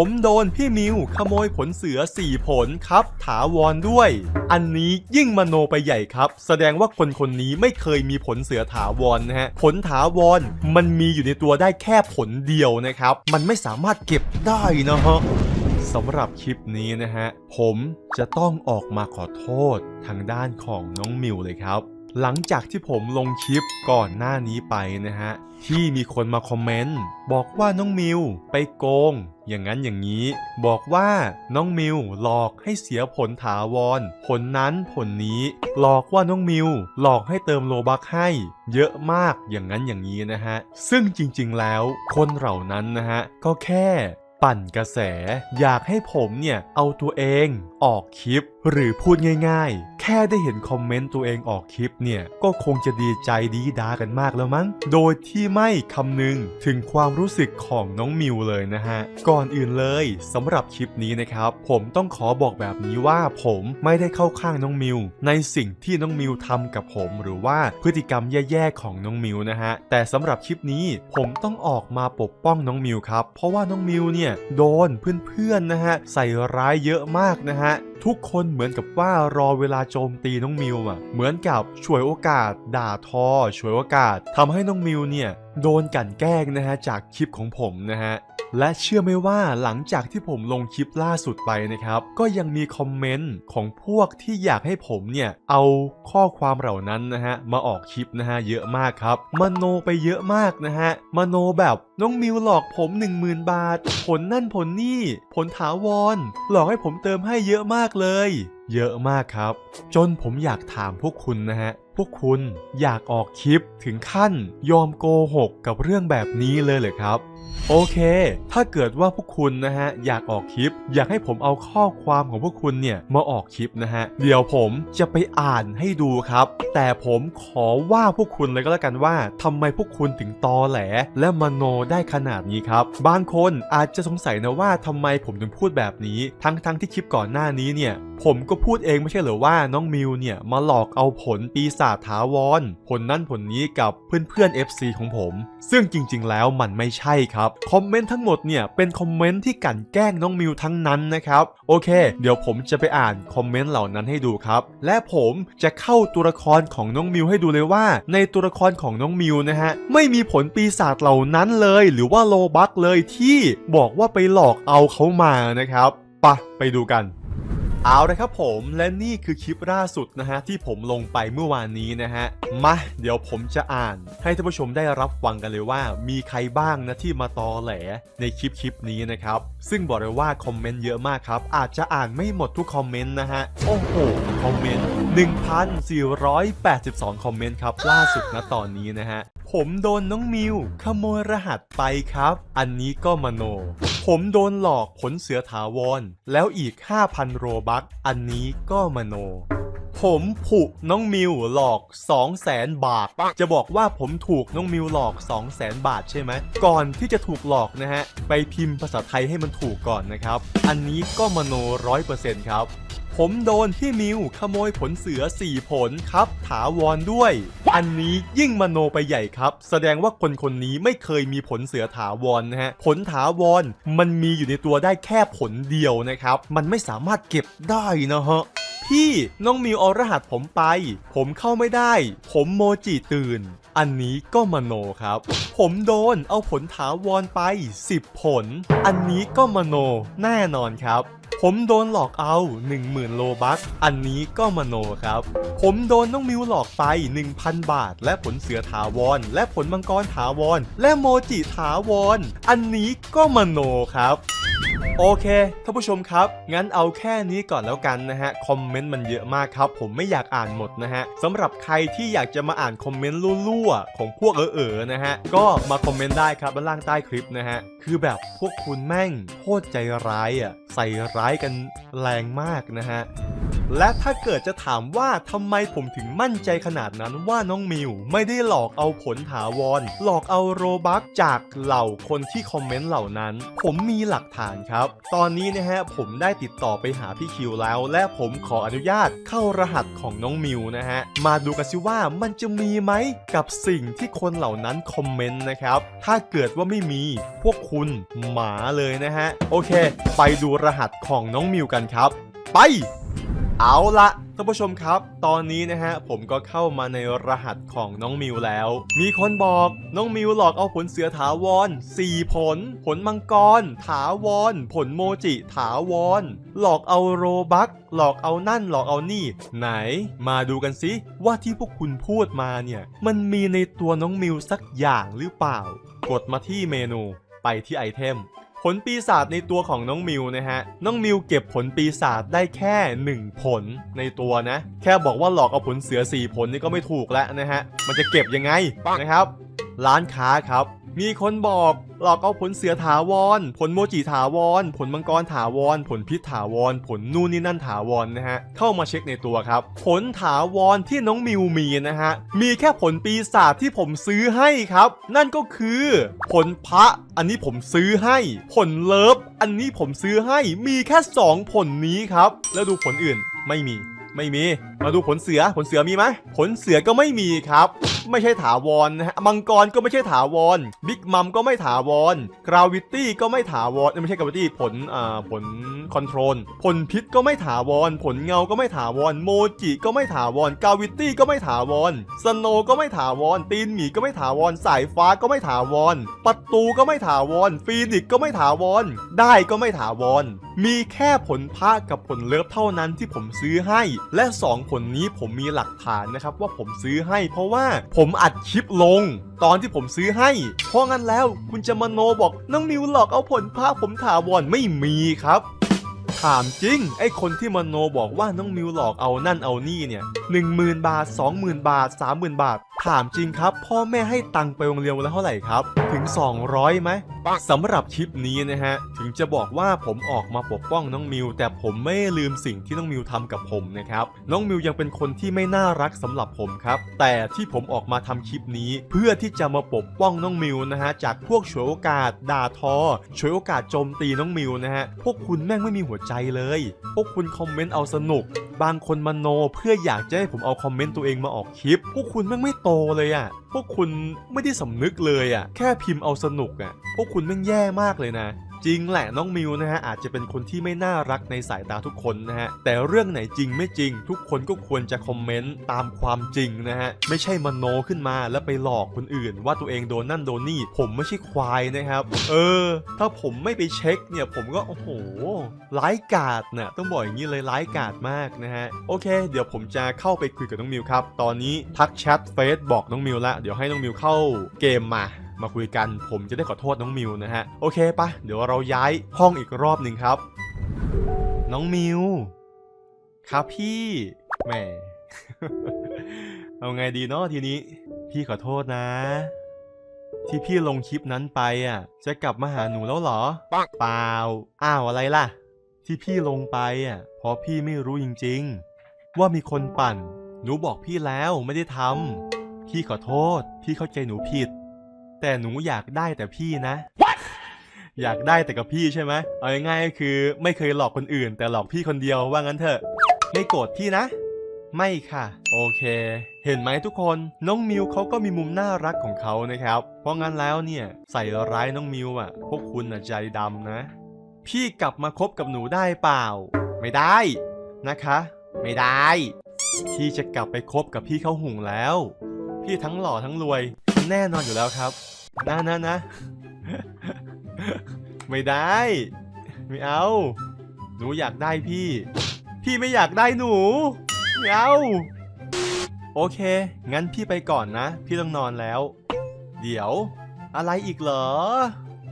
ผมโดนพี่มิวขโมยผลเสือ4ผลครับ ถาวรด้วย อันนี้ยิ่งมโนไปใหญ่ครับ แสดงว่าคนคนนี้ไม่เคยมีผลเสือถาวรนะฮะผลถาวรมันมีอยู่ในตัวได้แค่ผลเดียวนะครับ มันไม่สามารถเก็บได้นะฮะสำหรับคลิปนี้นะฮะ ผมจะต้องออกมาขอโทษทางด้านของน้องมิวเลยครับ หลังจากที่ผมลงคลิปก่อนหน้านี้ไปนะฮะ ที่มีคนมาคอมเมนต์บอกว่าน้องมิวไปโกง อย่างนั้นอย่างนี้ บอกว่าน้องมิวหลอกให้เสียผลถาวร ผลนั้นผลนี้ หลอกว่าน้องมิวหลอกให้เติมโลบักให้ เยอะมากอย่างนั้นอย่างนี้นะฮะ ซึ่งจริงๆแล้ว คนเหล่านั้นนะฮะ ก็แค่ปั่นกระแส อยากให้ผมเนี่ยเอาตัวเองออกคลิป หรือพูดง่ายๆ แค่ได้เห็นคอมเมนต์ตัวเองออกคลิปเนี่ย ก็คงจะดีใจดีดากันมากแล้วมั้ง โดยที่ไม่คำนึงถึงความรู้สึกของน้องมิวเลยนะฮะ ก่อนอื่นเลยสำหรับคลิปนี้นะครับ ผมต้องขอบอกแบบนี้ว่าผมไม่ได้เข้าข้างน้องมิว ในสิ่งที่น้องมิวทำกับผมหรือว่าพฤติกรรมแย่ๆของน้องมิวนะฮะ แต่สำหรับคลิปนี้ผมต้องออกมาปกป้องน้องมิวครับ เพราะว่าน้องมิวเนี่ยโดนเพื่อนๆนะฮะใส่ร้ายเยอะมากนะฮะทุกคนเหมือนกับว่ารอเวลาโจมตีน้องมิวอะ เหมือนกับช่วยโอกาส ด่าทอช่วยโอกาสทำให้น้องมิวเนี่ยโดนกั่นแกล้งนะฮะจากคลิปของผมนะฮะ และเชื่อไหมว่าหลังจากที่ผมลงคลิปล่าสุดไปนะครับ ก็ยังมีคอมเมนต์ของพวกที่อยากให้ผมเนี่ยเอาข้อความเหล่านั้นนะฮะมาออกคลิปนะฮะเยอะมากครับมโนไปเยอะมากนะฮะมโนแบบน้องมิวหลอกผม 10,000 บาท ผลนั่นผลนี่ ผลถาวร หลอกให้ผมเติมให้เยอะมากเลย เยอะมากครับ จนผมอยากถามพวกคุณนะฮะพวกคุณอยากออกคลิปถึงขั้นยอมโกหกกับเรื่องแบบนี้เลยเหรอครับ โอเค ถ้าเกิดว่าพวกคุณนะฮะอยากออกคลิป อยากให้ผมเอาข้อความของพวกคุณเนี่ยมาออกคลิปนะฮะ เดี๋ยวผมจะไปอ่านให้ดูครับ แต่ผมขอว่าพวกคุณเลยก็แล้วกันว่าทำไมพวกคุณถึงตอแหล และมโนได้ขนาดนี้ครับ บางคนอาจจะสงสัยนะว่าทำไมผมถึงพูดแบบนี้ ทั้งทั้งที่คลิปก่อนหน้านี้เนี่ยผมก็พูดเองไม่ใช่เหรอว่าน้องมิวเนี่ยมาหลอกเอาผลปีศาจถาวรผลนั่นผลนี้กับเพื่อนๆ FC ของผม ซึ่งจริง ๆ แล้วมันไม่ใช่ครับคอมเมนต์ทั้งหมดเนี่ยเป็นคอมเมนต์ที่กั่นแกล้งน้องมิวทั้งนั้นนะครับโอเค เดี๋ยวผมจะไปอ่านคอมเมนต์เหล่านั้นให้ดูครับ และผมจะเข้าตัวละครของน้องมิวให้ดูเลยว่า ในตัวละครของน้องมิวนะฮะไม่มีผลปีศาจเหล่านั้นเลย หรือว่าโลบักเลยที่บอกว่าไปหลอกเอาเขามานะครับไปะไปดูกัน เอาละครับผมและนี่คือคลิปล่าสุดนะฮะที่ผมลงไปเมื่อวานนี้นะฮะมาเดี๋ยวผมจะอ่าน ให้ท่านผู้ชมได้รับฟังกันเลยว่า มีใครบ้างนะที่มาตอแหลในคลิปคลิปนี้นะครับซึ่งบอกเลยว่าคอมเมนต์เยอะมากครับอาจจะอ่านไม่หมดทุกคอมเมนต์นะฮะโอ้โหคอมเมนต์1,482 คอมเมนต์ครับล่าสุดนะตอนนี้นะฮะผมโดนน้องมิวขโมยรหัสไปครับ อันนี้ก็มโน ผมโดนหลอกผลเสือถาวร แล้วอีก 5,000 โรบักอันนี้ก็มโน ผมผูกน้องมิวหลอก 200,000 บาท จะบอกว่าผมถูกน้องมิวหลอก 200,000 บาทใช่ไหม ก่อนที่จะถูกหลอกนะฮะ ไปพิมพ์ภาษาไทยให้มันถูกก่อนนะครับ อันนี้ก็มโน100%ครับ ผมโดนพี่มิวขโมยผลเสือ4ผลครับ ถาวรด้วย อันนี้ยิ่งมโนไปใหญ่ครับ แสดงว่าคนคนนี้ไม่เคยมีผลเสือถาวรนะฮะ ผลถาวรมันมีอยู่ในตัวได้แค่ผลเดียวนะครับ มันไม่สามารถเก็บได้นะฮะพี่น้องมิวเอารหัสผมไป ผมเข้าไม่ได้ ผมโมจิตื่น อันนี้ก็มโนครับ ผมโดนเอาผลถาวรไป 10 ผล อันนี้ก็มโนแน่นอนครับ ผมโดนหลอกเอา 10,000 โลบัค อันนี้ก็มโนครับ ผมโดนน้องมิวหลอกไป 1,000 บาท และผลเสือถาวร และผลมังกรถาวร และโมจิถาวร อันนี้ก็มโนครับ โอเคท่านผู้ชมครับ งั้นเอาแค่นี้ก่อนแล้วกันนะฮะ คอมเมนต์มันเยอะมากครับ ผมไม่อยากอ่านหมดนะฮะสำหรับใครที่อยากจะมาอ่านคอมเมนต์รั่วๆ ของพวกเออๆนะฮะ ก็มาคอมเมนต์ได้ครับด้านล่างใต้คลิปนะฮะ คือแบบพวกคุณแม่งโคตรใจร้ายอะ ใส่ร้ายกันแรงมากนะฮะ และถ้าเกิดจะถามว่าทำไมผมถึงมั่นใจขนาดนั้นว่าน้องมิวไม่ได้หลอกเอาผลถาวร หลอกเอาโรบัคจากเหล่าคนที่คอมเมนต์เหล่านั้น ผมมีหลักฐานครับ ตอนนี้นะฮะผมได้ติดต่อไปหาพี่คิวแล้ว และผมขออนุญาตเข้ารหัสของน้องมิวนะฮะ มาดูกันสิว่ามันจะมีไหมกับสิ่งที่คนเหล่านั้นคอมเมนต์นะครับ ถ้าเกิดว่าไม่มีพวกคุณหมาเลยนะฮะ โอเค ไปดูรหัสของน้องมิวกันครับ ไป เอาละท่านผู้ชมครับ ตอนนี้นะฮะผมก็เข้ามาในรหัสของน้องมิวแล้ว มีคนบอกน้องมิวหลอกเอาผลเสือถาวร4ผล ผลมังกร ถาวร ผลโมจิ ถาวร หลอกเอาโรบัคหลอกเอานั่นหลอกเอานี่ ไหน มาดูกันสิว่าที่พวกคุณพูดมาเนี่ย มันมีในตัวน้องมิวสักอย่างหรือเปล่า กดมาที่เมนูไปที่ไอเทม ผลปีศาจในตัวของน้องมิวนะฮะ น้องมิวเก็บผลปีศาจได้แค่ 1 ผลในตัวนะ แค่บอกว่าหลอกเอาผลเสือ 4 ผลนี่ก็ไม่ถูกแล้วนะฮะ มันจะเก็บยังไงนะครับ ร้านค้าครับ มีคนบอกหลอกเอาผลเสือถาวร ผลโมจิถาวร ผลมังกรถาวร ผลพิษถาวร ผลนู่นนี่นั่นถาวรนะฮะ เข้ามาเช็คในตัวครับ ผลถาวรที่น้องมิวมีนะฮะ มีแค่ผลปีศาจที่ผมซื้อให้ครับ นั่นก็คือ ผลพระอันนี้ผมซื้อให้ ผลเลิฟอันนี้ผมซื้อให้ มีแค่ 2 ผลนี้ครับ แล้วดูผลอื่นไม่มี ไม่มี มาดูผลเสือ ผลเสือมีไหม ผลเสือก็ไม่มีครับ ไม่ใช่ถาวรนะฮะ มังกรก็ไม่ใช่ถาวร บิ๊กมัมก็ไม่ถาวร กราวิตี้ก็ไม่ถาวร ไม่ใช่กราวิตี้ ผล อ่า ผลคอนโทรล ผลพิษก็ไม่ถาวร ผลเงาก็ไม่ถาวร โมจิก็ไม่ถาวร กราวิตี้ก็ไม่ถาวร สโนก็ไม่ถาวร ตีนหมีก็ไม่ถาวร สายฟ้าก็ไม่ถาวร ประตูก็ไม่ถาวร ฟีนิกซ์ก็ไม่ถาวร ได้ก็ไม่ถาวร มีแค่ผลพระกับผลเลิฟเท่านั้นที่ผมซื้อให้ และ 2 ผลนี้ผมมีหลักฐานนะครับว่าผมซื้อให้เพราะว่าผมอัดคลิปลง ตอนที่ผมซื้อให้ เพราะงั้นแล้วคุณจะมาโนบอกน้องมิวหลอกเอาผลพระผมถาวรไม่มีครับถามจริง ไอ้คนที่มโนบอกว่าน้องมิวหลอกเอานั่นเอานี่เนี่ยหนึ่งหมื่นบาท20,000บาท30,000บาท ถามจริงครับ พ่อแม่ให้ตังค์ไปโรงเรียนวันละเท่าไหร่ครับ ถึง 200ไหมสำหรับคลิปนี้นะฮะ ถึงจะบอกว่าผมออกมาปกป้องน้องมิว แต่ผมไม่ลืมสิ่งที่น้องมิวทำกับผมนะครับ น้องมิวยังเป็นคนที่ไม่น่ารักสำหรับผมครับ แต่ที่ผมออกมาทำคลิปนี้ เพื่อที่จะมาปกป้องน้องมิวนะฮะ จากพวกฉวยโอกาสด่าทอฉวยโอกาสโจมตีน้องมิวนะฮะ พวกคุณแม่งไม่มีหัวใจเลย พวกคุณคอมเมนต์เอาสนุก บางคนมโนเพื่ออยากจะให้ผมเอาคอมเมนต์ตัวเองมาออกคลิป พวกคุณแม่งไม่โตตเลยอะ่ะ พวกคุณไม่ได้สำนึกเลยอะ่ะ แค่พิมพ์เอาสนุกอะ่ะ พวกคุณแม่งแย่มากเลยนะ จริงแหละน้องมิวนะฮะอาจจะเป็นคนที่ไม่น่ารักในสายตาทุกคนนะฮะแต่เรื่องไหนจริงไม่จริง ทุกคนก็ควรจะคอมเมนต์ตามความจริงนะฮะไม่ใช่มโนขึ้นมาแล้วไปหลอกคนอื่น ว่าตัวเองโดนนั่นโดนนี่ผมไม่ใช่ควายนะครับ เออ ถ้าผมไม่ไปเช็คเนี่ยผมก็โอ้โหร้ายกาจน่ะต้องบอกอย่างนี้เลยร้ายกาจมากนะฮะโอเค เดี๋ยวผมจะเข้าไปคุยกับน้องมิวครับตอนนี้ทักแชทเฟซบอกน้องมิวละเดี๋ยวให้น้องมิวเข้าเกมมา มาคุยกัน ผมจะได้ขอโทษน้องมิวนะฮะ โอเคปะเดี๋ยวเราย้ายห้องอีกรอบหนึ่งครับ น้องมิวครับพี่แหมเอาไงดีเนาะทีนี้ พี่ขอโทษนะ ที่พี่ลงคลิปนั้นไปอะ จะกลับมาหาหนูแล้วเหรอเปล่าอ้าวอะไรล่ะ ที่พี่ลงไปอะเพราะพี่ไม่รู้จริง ๆ ว่ามีคนปั่น หนูบอกพี่แล้วไม่ได้ทำพี่ขอโทษ พี่เข้าใจหนูผิด แต่หนูอยากได้แต่พี่นะอยากได้แต่กับพี่ใช่ไหมเอาง่ายๆก็คือไม่เคยหลอกคนอื่น แต่หลอกพี่คนเดียวว่างั้นเถอะ ไม่โกรธพี่นะ ไม่ค่ะ โอเค เห็นไหมทุกคน น้องมิวเขาก็มีมุมน่ารักของเขานะครับ เพราะงั้นแล้วเนี่ยใส่ร้ายน้องมิวอะ พวกคุณอะใจดำนะ พี่กลับมาคบกับหนูได้เปล่า ไม่ได้ นะคะ ไม่ได้ พี่จะกลับไปคบกับพี่เข้าหุงแล้ว พี่ทั้งหล่อทั้งรวย แน่นอนอยู่แล้วครับ นะนะนะ ไม่ได้ ไม่เอา หนูอยากได้พี่ พี่ไม่อยากได้หนู ไม่เอา โอเค งั้นพี่ไปก่อนนะ พี่ต้องนอนแล้ว เดี๋ยว อะไรอีกเหรอ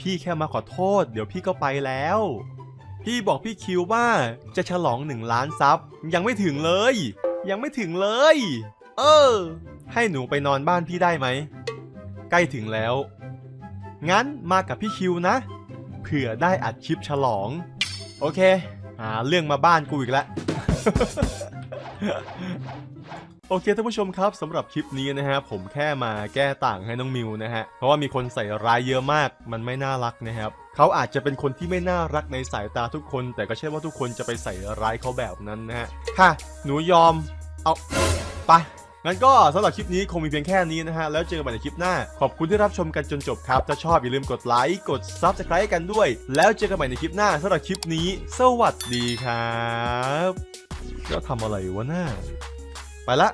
พี่แค่มาขอโทษ เดี๋ยวพี่ก็ไปแล้ว พี่บอกพี่คิวว่าจะฉลองหนึ่งล้านซับยังไม่ถึงเลย ยังไม่ถึงเลย เออ ให้หนูไปนอนบ้านพี่ได้ไหม ใกล้ถึงแล้ว งั้นมากับพี่คิวนะ เผื่อได้อัดคลิปฉลอง โอเคหาเรื่องมาบ้านกูอีกแล้วโอเคท่านผู้ชมครับสำหรับคลิปนี้นะฮะผมแค่มาแก้ต่างให้น้องมิวนะฮะเพราะว่ามีคนใส่ร้ายเยอะมากมันไม่น่ารักนะครับเขาอาจจะเป็นคนที่ไม่น่ารักในสายตาทุกคน แต่ก็ใช่ว่าทุกคนจะไปใส่ร้ายเขาแบบนั้นนะฮะค่ะ หนูยอมเอาไป งั้นก็สำหรับคลิปนี้คงมีเพียงแค่นี้นะฮะ แล้วเจอกันใหม่ในคลิปหน้า ขอบคุณที่รับชมกันจนจบครับ ถ้าชอบอย่าลืมกดไลค์ กด Subscribe กันด้วย แล้วเจอกันใหม่ในคลิปหน้าสำหรับคลิปนี้ สวัสดีครับจะทำอะไรวะหน้า ไปละ